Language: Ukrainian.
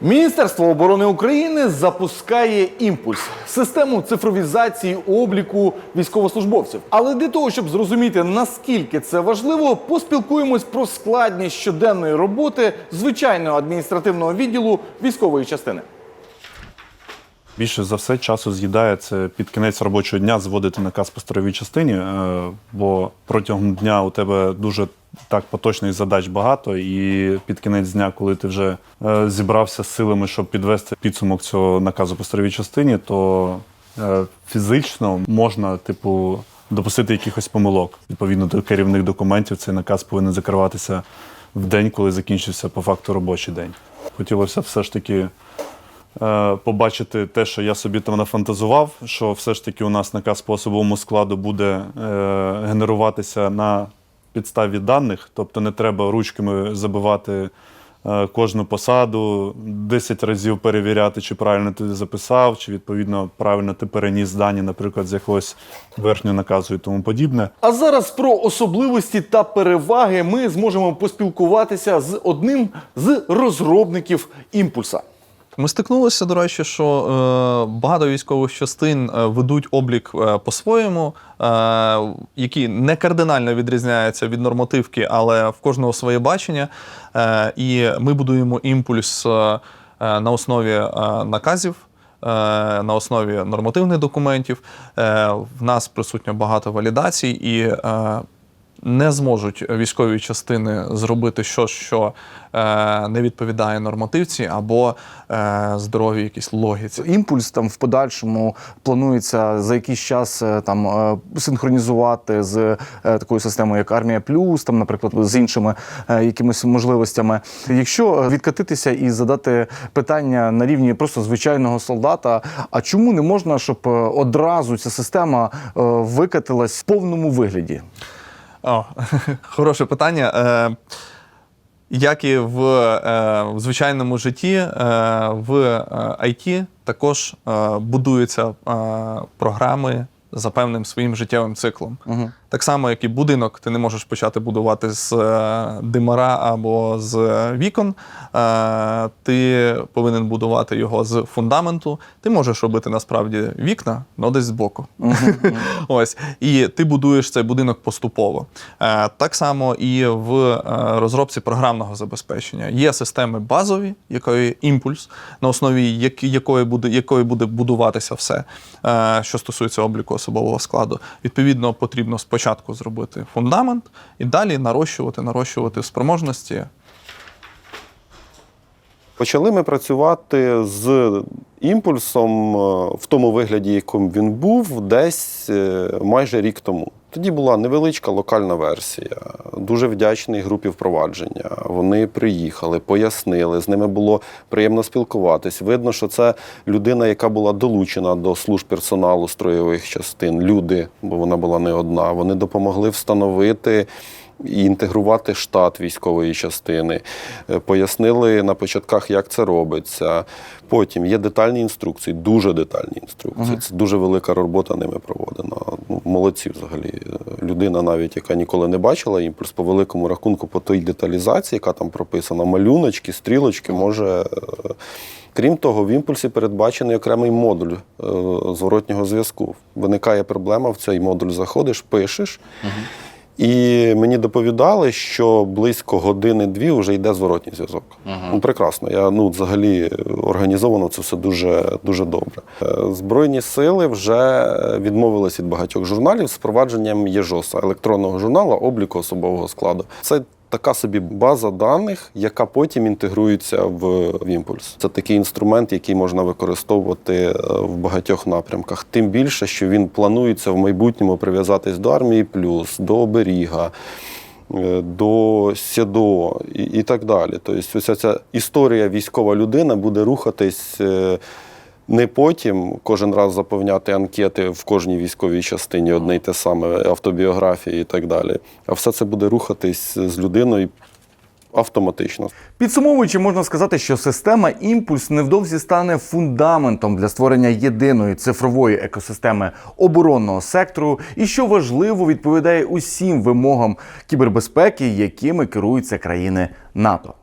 Міністерство оборони України запускає імпульс систему цифровізації обліку військовослужбовців. Але для того, щоб зрозуміти наскільки це важливо, поспілкуємось про складність щоденної роботи звичайного адміністративного відділу військової частини. Більше за все часу з'їдає це під кінець робочого дня зводити наказ по строєвій частині, е, бо протягом дня у тебе дуже так поточних задач багато, і під кінець дня, коли ти вже е, зібрався з силами, щоб підвести підсумок цього наказу по строєвій частині, то е, фізично можна, типу, допустити якихось помилок. Відповідно до керівних документів, цей наказ повинен закриватися в день, коли закінчився по факту робочий день. Хотілося все ж таки побачити те, що я собі там нафантазував, що все ж таки у нас наказ по особовому складу буде е, генеруватися на підставі даних, тобто не треба ручками забивати е, кожну посаду, 10 разів перевіряти, чи правильно ти записав, чи відповідно правильно ти переніс дані, наприклад, з якогось верхнього наказу і тому подібне. А зараз про особливості та переваги ми зможемо поспілкуватися з одним з розробників імпульса. Ми стикнулися, до речі, що е, багато військових частин е, ведуть облік е, по-своєму, які не кардинально відрізняються від нормативки, але в кожного своє бачення. І ми будуємо імпульс на основі наказів. На основі нормативних документів в нас присутньо багато валідацій, і не зможуть військові частини зробити щось, що е, не відповідає нормативці або е, здоровій якійсь логіці. Імпульс там в подальшому планується за якийсь час е, там е, синхронізувати з е, такою системою, як Армія Плюс, там, наприклад, з іншими якимись можливостями. Якщо відкатитися і задати питання на рівні просто звичайного солдата, а чому не можна, щоб одразу ця система викатилась в повному вигляді? О, хороше питання. Е, як і в, е, в звичайному житті, е, в IT також будуються програми за певним своїм життєвим циклом. Угу. Так само, як і будинок, ти не можеш почати будувати з е, димара або з вікон. Е, Ти повинен будувати його з фундаменту. Ти можеш робити насправді вікна, але десь збоку. Ось. І ти будуєш цей будинок поступово. Е, Так само і в розробці програмного забезпечення. Є системи базові, якої імпульс, на основі якої буде, якої буде будуватися все, що стосується обліку особового складу. Відповідно, потрібно спочатку зробити фундамент і далі нарощувати, нарощувати спроможності. Почали ми працювати з імпульсом е, в тому вигляді, яким він був, десь е, майже рік тому. Тоді була невеличка локальна версія. Дуже вдячний групі впровадження. Вони приїхали, пояснили. З ними було приємно спілкуватись. Видно, що це людина, яка була долучена до служб персоналу строєвих частин. Люди, бо вона була не одна. Вони допомогли встановити і інтегрувати штат військової частини. Е, Пояснили на початках, як це робиться. Потім є детальні інструкції, дуже детальні інструкції. Це дуже велика робота ними проводена. Молодці взагалі. Людина, навіть яка ніколи не бачила імпульс, по великому рахунку, по той деталізації, яка там прописана, малюночки, стрілочки, може. е, Крім того, в імпульсі передбачений окремий модуль е, зворотнього зв'язку. Виникає проблема, в цей модуль заходиш, пишеш. І мені доповідали, що близько години-дві вже йде зворотній зв'язок. Ну, прекрасно. Я ну, взагалі організовано це все дуже, дуже добре. Е, Збройні сили вже відмовились від багатьох журналів з впровадженням ЄЖОСа, електронного журналу обліку особового складу. Це така собі база даних, яка потім інтегрується в, в імпульс. Це такий інструмент, який можна використовувати е, в багатьох напрямках. Тим більше, що він планується в майбутньому прив'язатись до армії плюс, до оберіга. е, До СІДО і, і так далі. Тобто, ось ця історія військова людина буде рухатись е, не потім кожен раз заповняти анкети в кожній військовій частині одне й те саме, автобіографії і так далі. А все це буде рухатись з людиною автоматично. Підсумовуючи, можна сказати, що система імпульс невдовзі стане фундаментом для створення єдиної цифрової екосистеми оборонного сектору, і що важливо, відповідає усім вимогам кібербезпеки, якими керуються країни НАТО.